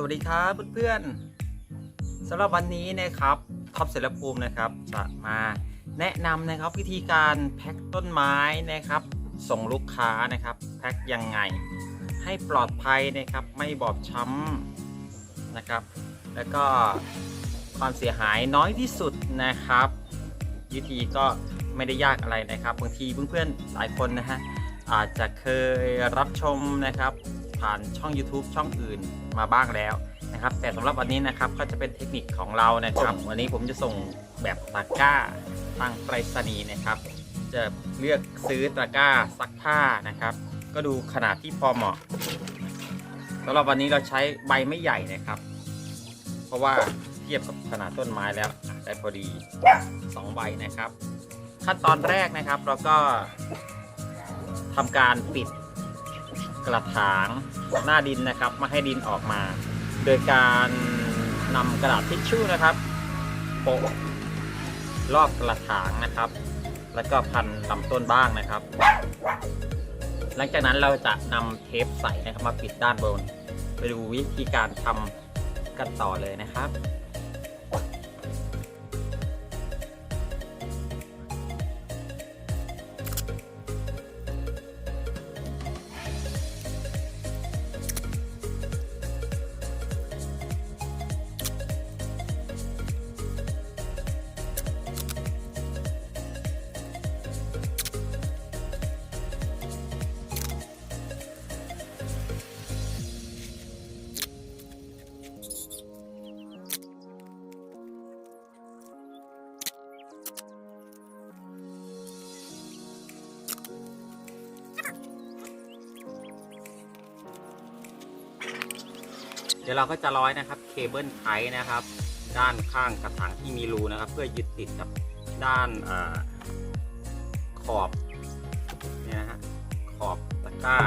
สวัสดีครับเพื่อนๆสำหรับวันนี้นะครับท็อปเสรภูมินะครับจะมาแนะนำนะครับวิธีการแพ็คต้นไม้นะครับ ส่งลูกค้านะครับแพ็คยังไง ให้ปลอดภัยนะครับไม่บอบช้ำนะครับ แล้วก็ความเสียหายน้อยที่สุดนะครับ วิธีก็ไม่ได้ยากอะไรนะครับบางทีเพื่อนๆหลายคนนะฮะอาจจะเคยรับชมนะครับ ผ่านช่อง YouTube ช่องอื่นมาบ้างแล้วนะครับ แต่สำหรับวันนี้นะครับก็จะเป็นเทคนิคของเรานะครับ วันนี้ผมจะส่งแบบตะกร้าทางไปรษณีย์นะครับ จะเลือกซื้อตะกร้าซักผ้านะครับ ก็ดูขนาดที่พอเหมาะสำหรับวันนี้เราใช้ใบไม่ใหญ่นะครับ เพราะว่าเทียบกับขนาดต้นไม้แล้วได้พอดี2ใบนะครับ ขั้นตอนแรกนะครับเราก็ทำการปิดกระถาง หน้าดินนะครับไม่ให้ดินออกมา โดยการนำกระดาษทิชชู่นะครับโปะรอบกระถางนะครับ แล้วก็พันลำต้นบ้างนะครับ หลังจากนั้นเราจะนำเทปใสนะครับมาปิดด้านบน ไปดูวิธีการทำกันต่อเลยนะครับ ดี๋ยวเราก็จะร้อยนะครับเคเบิลไทนะครับ ด้านข้างกระถางที่มีรูนะครับ เพื่อยึดติดกับด้านอขอบเนี่ยนะฮะขอบตะกร้า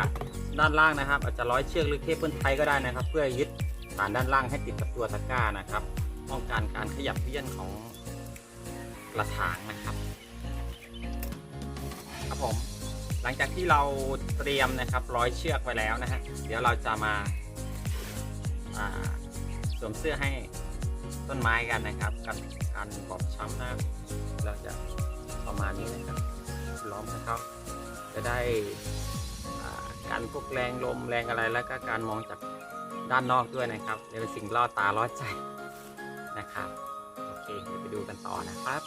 ด้านล่างนะครับ อาจจะร้อยเชือกหรือเคเบิลไทก็ได้นะครับ เพื่อยึดฐานด้านล่างให้ติดกับตัวตะกร้านะครับป้องกันการขยับเลื่อนของกระถางนะครับ ครับผมหลังจากที่เราเตรียมนะครับร้อยเชือกไว้แล้วนะฮะเดี๋ยวเราจะมา สวมเสื้อให้ต้นไม้กันนะครับกันการบอบช้ำนะเราจะประมาณนี้นะครับล้อมนะครับ จะได้การพวกแรงลมแรงอะไรแล้วก็การมองจากด้านนอกด้วยนะครับเป็นสิ่งล่อตาล่อใจนะครับโอเคเดี๋ยวไปดูกันต่อนะครับ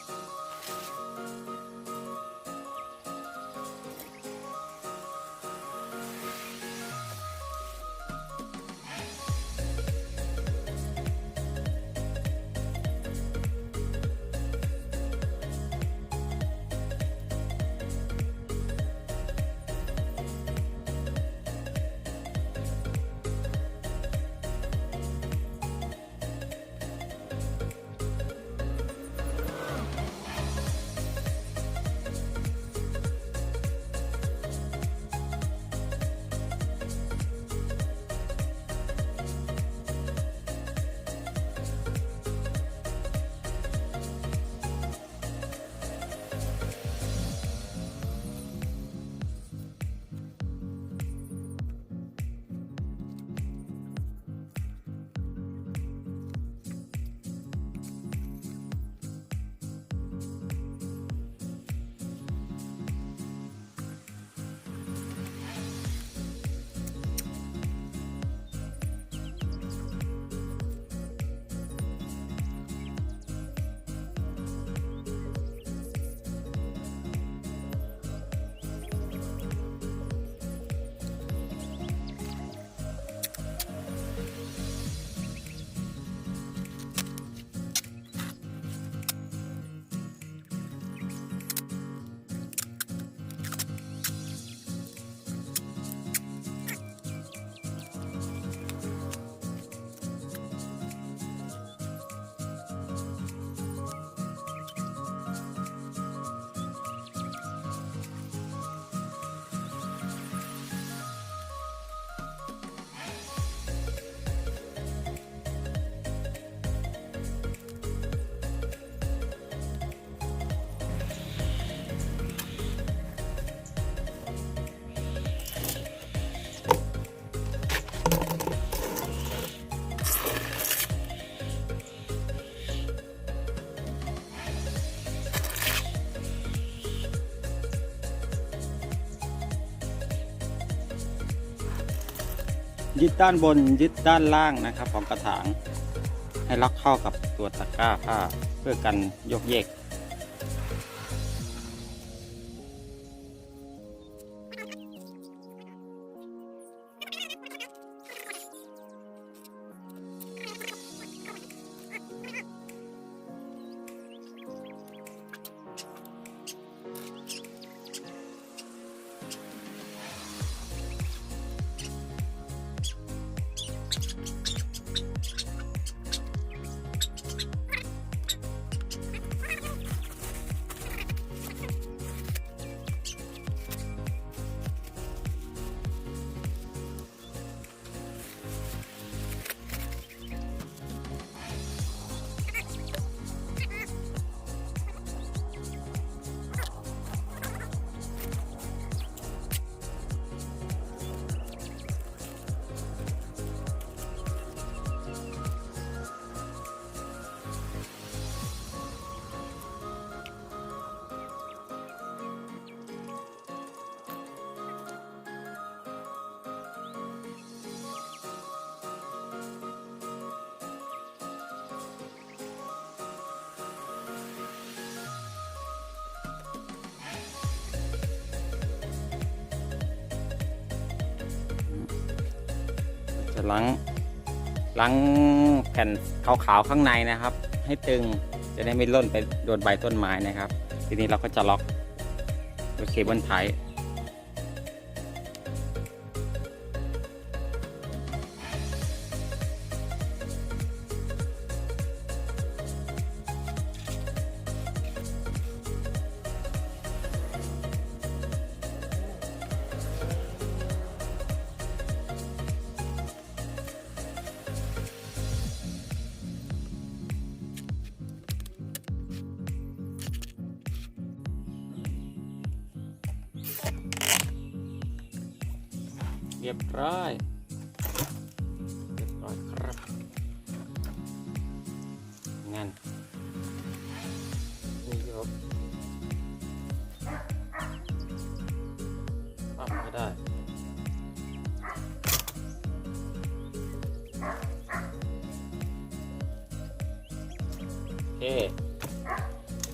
ยึดด้านบนยึดด้านล่างนะครับ ของกระถาง ให้ล็อกเข้ากับตัวตะกร้าผ้าเพื่อกันยกเยก จะล้างล้างแผ่นขาวๆข้างในนะครับ ให้ตึงจะได้ไม่ล่นไปโดนใบต้นไม้นะครับ ทีนี้เราก็จะล็อกด้วยเคเบิลไทย เรียบร้อยเรียบร้อยครับงั้นนี่ยกปั๊มก็ได้โอเค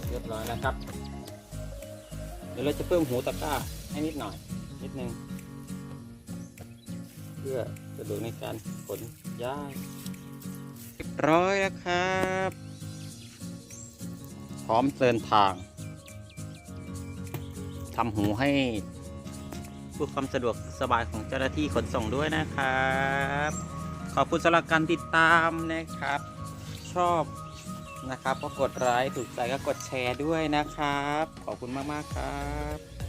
เรียบร้อยนะครับ เดี๋ยวเราจะเพิ่มหูตะกร้าให้นิดหน่อย นิดนึง พื่อสะดวกในการขนย้ายเรียบร้อยแล้วครับ พร้อมเดินทางทำหูให้เพื่อความสะดวกสบายของเจ้าหน้าที่ขนส่งด้วยนะครับ ขอบคุณสำหรับการติดตามนะครับ ชอบนะครับก็กดไลค์ถูกใจก็กดแชร์ด้วยนะครับ ขอบคุณมาก ๆ ครับ